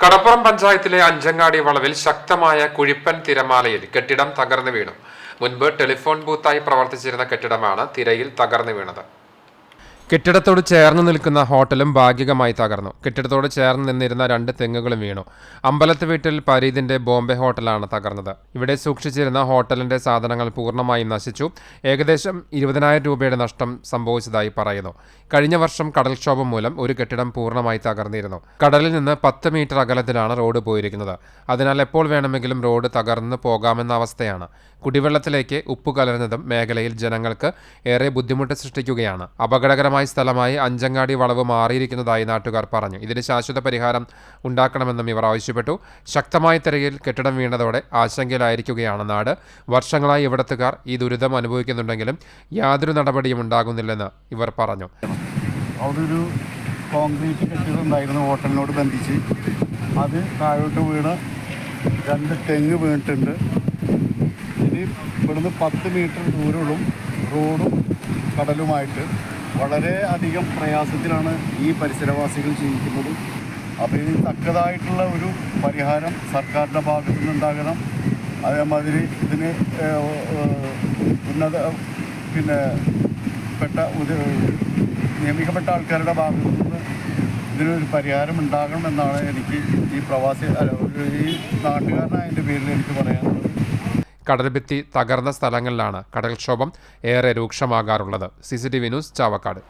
കടപ്പുറം പഞ്ചായത്തിലെ അഞ്ചങ്ങാടി വളവിൽ ശക്തമായ കുഴിപ്പൻ തിരമാലയിൽ കെട്ടിടം തകർന്നു വീണു. മുൻപ് ടെലിഫോൺ ബൂത്തായി പ്രവർത്തിച്ചിരുന്ന കെട്ടിടമാണ് തിരയിൽ തകർന്നു വീണത്. കെട്ടിടത്തോട് ചേർന്ന് നിൽക്കുന്ന ഹോട്ടലും ഭാഗികമായി തകർന്നു. കെട്ടിടത്തോട് ചേർന്ന് നിന്നിരുന്ന രണ്ട് തെങ്ങുകളും വീണു. അമ്പലത്ത് വീട്ടിൽ പരീതിന്റെ ബോംബെ ഹോട്ടലാണ് തകർന്നത്. ഇവിടെ സൂക്ഷിച്ചിരുന്ന ഹോട്ടലിന്റെ സാധനങ്ങൾ പൂർണമായും നശിച്ചു. ഏകദേശം ഇരുപതിനായിരം രൂപയുടെ നഷ്ടം സംഭവിച്ചതായി പറയുന്നു. കഴിഞ്ഞ വർഷം കടൽക്ഷോഭം മൂലം ഒരു കെട്ടിടം പൂർണമായി തകർന്നിരുന്നു. കടലിൽ നിന്ന് പത്ത് മീറ്റർ അകലത്തിലാണ് റോഡ് പോയിരിക്കുന്നത്. അതിനാൽ എപ്പോൾ വേണമെങ്കിലും റോഡ് തകർന്ന് പോകാമെന്ന അവസ്ഥയാണ്. കുടിവെള്ളത്തിലേക്ക് ഉപ്പ് കലർന്നതും മേഖലയിൽ ജനങ്ങൾക്ക് ഏറെ ബുദ്ധിമുട്ട് സൃഷ്ടിക്കുകയാണ്. അപകടകരമായ സ്ഥലമായി അഞ്ചങ്ങാടി വളവ് മാറിയിരിക്കുന്നതായി നാട്ടുകാർ പറഞ്ഞു. ഇതിന് ശാശ്വത പരിഹാരം ഉണ്ടാക്കണമെന്നും ഇവർ ആവശ്യപ്പെട്ടു. ശക്തമായ തിരയിൽ കെട്ടിടം വീണതോടെ ആശങ്കയിലായിരിക്കുകയാണ് നാട്. വർഷങ്ങളായി ഇവിടത്തുകാർ ഈ ദുരിതം അനുഭവിക്കുന്നുണ്ടെങ്കിലും യാതൊരു നടപടിയും ഉണ്ടാകുന്നില്ലെന്ന് ഇവർ പറഞ്ഞു. അവിടെ ഒരു കോൺക്രീറ്റ് കെട്ടിടം ഉണ്ടായിരുന്നു ഹോട്ടലിനോട് ബന്ധിച്ച്. അത് താഴോട്ട് വീണ് രണ്ട് തെങ്ങ് വീണിട്ടുണ്ട്. ഇനി ഇവിടുന്ന് പത്ത് മീറ്റർ ദൂരമുള്ളും റോഡും കടലുമായിട്ട് വളരെ അധികം പ്രയാസത്തിലാണ് ഈ പരിസരവാസികൾ ജീവിക്കുന്നത്. അപ്പോൾ ഇതിന് തക്കതായിട്ടുള്ള ഒരു പരിഹാരം സർക്കാരിന്റെ ഭാഗത്തു നിന്നുണ്ടാകണം. അതേമാതിരി ഇതിന് ഉന്നത പിന്നെ പെട്ട നിയമിക്കപ്പെട്ട ആൾക്കാരുടെ ഭാഗത്തു നിന്ന് ഇതിനൊരു പരിഹാരം ഉണ്ടാകണം എന്നാണ് എനിക്ക് ഈ പ്രവാസി ഈ നാട്ടുകാരനായതിന്റെ പേരിൽ എനിക്ക് പറയാനുള്ളത്. കടൽഭിത്തി തകർന്ന സ്ഥലങ്ങളിലാണ് കടൽക്ഷോഭം ഏറെ രൂക്ഷമാകാറുള്ളത്. C news Chavakkad.